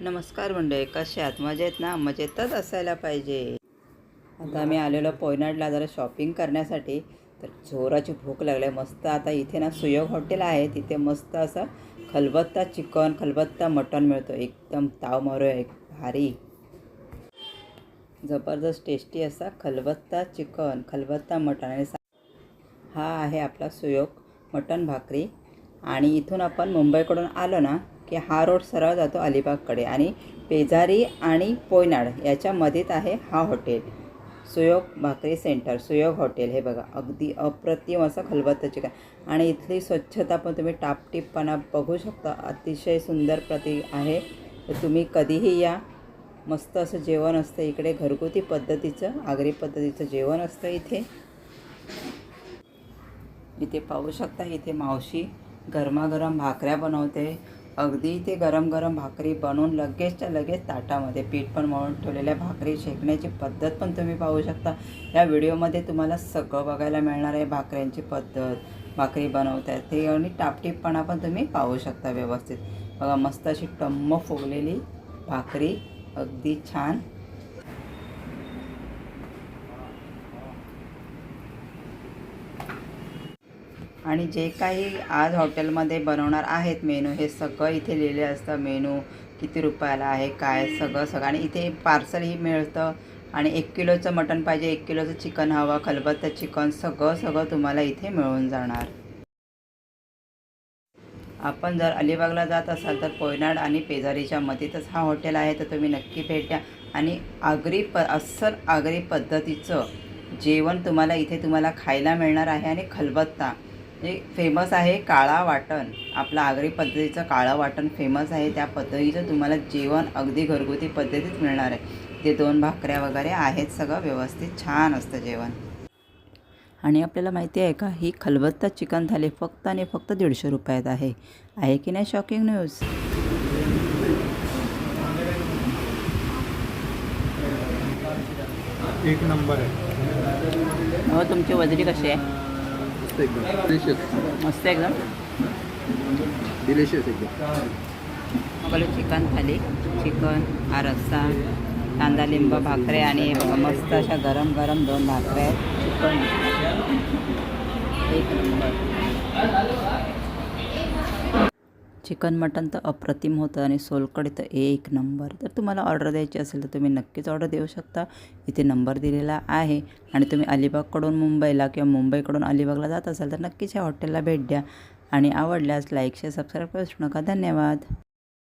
नमस्कार मंडळी कसे आहात? मजेत ना? मजेतच असायला पाहिजे. आता आम्ही आलेलो पोयनाडला जरा शॉपिंग करण्यासाठी. तर जोराची भूक लागली आहे. मस्त आता इथे ना सुयोग हॉटेल आहे. तिथे मस्त असं खलबत्ता चिकन खलबत्ता मटण मिळतो. एकदम ताव मारो एक भारी. जबरदस्त टेस्टी असा खलबत्ता चिकन खलबत्ता मटण आणि सा- हा आहे आपला सुयोग मटण भाकरी. आणि इथून आपण मुंबईकडून आलो ना की हा रोड सरळ जातो अलिबागकडे आणि पेजारी आणि पोयनाड याच्यामध्येच आहे हा हॉटेल. सुयोग भाकरी सेंटर सुयोग हॉटेल. हे बघा अगदी अप्रतिम असं खलबत्तं चिकन. आणि इथली स्वच्छता पण तुम्ही टापटीपपणा बघू शकता. अतिशय सुंदर प्रती आहे. तर तुम्ही कधीही या. मस्त असं जेवण असतं इकडे. घरगुती पद्धतीचं आगरी पद्धतीचं जेवण असतं इथे. इथे पाहू शकता इथे मावशी गरमागरम भाकऱ्या बनवते. अगदी ते गरम गरम भाकरी बनवून लगेचच्या लगेच ताटामध्ये पीठ पण मळून ठेवलेल्या भाकरी शेकण्याची पद्धत पण तुम्ही पाहू शकता. या व्हिडिओमध्ये तुम्हाला सगळं बघायला मिळणार आहे भाकऱ्यांची पद्धत भाकरी बनवतात ते आणि टापटीपणा पण तुम्ही पाहू शकता व्यवस्थित. बघा मस्त अशी टम्म फुगलेली भाकरी अगदी छान. आणि जे काही आज हॉटेलमध्ये बनवणार आहेत मेनू हे सगळं इथे लिहिले असतं. मेनू किती रुपयाला आहे काय सगळं सगळं. आणि इथे पार्सलही मिळतं. आणि एक किलोचं मटण पाहिजे एक किलोचं चिकन हवं खलबत्ता चिकन सगळं सगळं तुम्हाला इथे मिळून जाणार. आपण जर अलिबागला जात असाल तर कोयनाड आणि पेजारीच्या मतीतच हा हॉटेल आहे तर तुम्ही नक्की भेट द्या. आणि आगरी प अस्सल आगरी पद्धतीचं जेवण तुम्हाला इथे तुम्हाला खायला मिळणार आहे आणि खलबत्ता. हे फेमस आहे काळा वाटण. आपलं आगरी पद्धतीचं काळं वाटण फेमस आहे. त्या पद्धतीचं तुम्हाला जेवण अगदी घरगुती पद्धतीत मिळणार आहे. ते दोन भाकऱ्या वगैरे आहेत. सगळं व्यवस्थित छान असतं जेवण. आणि आपल्याला माहिती आहे का ही खलबत्ता चिकन थाली फक्त आणि फक्त दीडशे रुपयात आहे. आहे की नाही शॉकिंग न्यूज एक नंबर आहे. हो तुमची वजडी कशी आहे? मस्त एकदम. डिलिशियस मस्त एकदम. डिलिशियस एकदम. आपलं चिकन थाली चिकन हा रस्सा कांदा लिंब भाकरे आणि बघा मस्त अशा गरम गरम दोन भाकऱ्या आहेत. चिकन एक नंबर. चिकन मटन तर अप्रतिम होतं आणि सोलकडे तर एक नंबर. तर तुम्हाला ऑर्डर द्यायची असेल तर तुम्ही नक्कीच ऑर्डर देऊ शकता. इथे नंबर दिलेला आहे आणि तुम्ही अलिबागकडून मुंबईला किंवा मुंबईकडून अलिबागला जात असाल तर नक्कीच या हॉटेलला भेट द्या. आणि आवडल्यास लाईक शेअर सबस्क्राईब करू नका. धन्यवाद.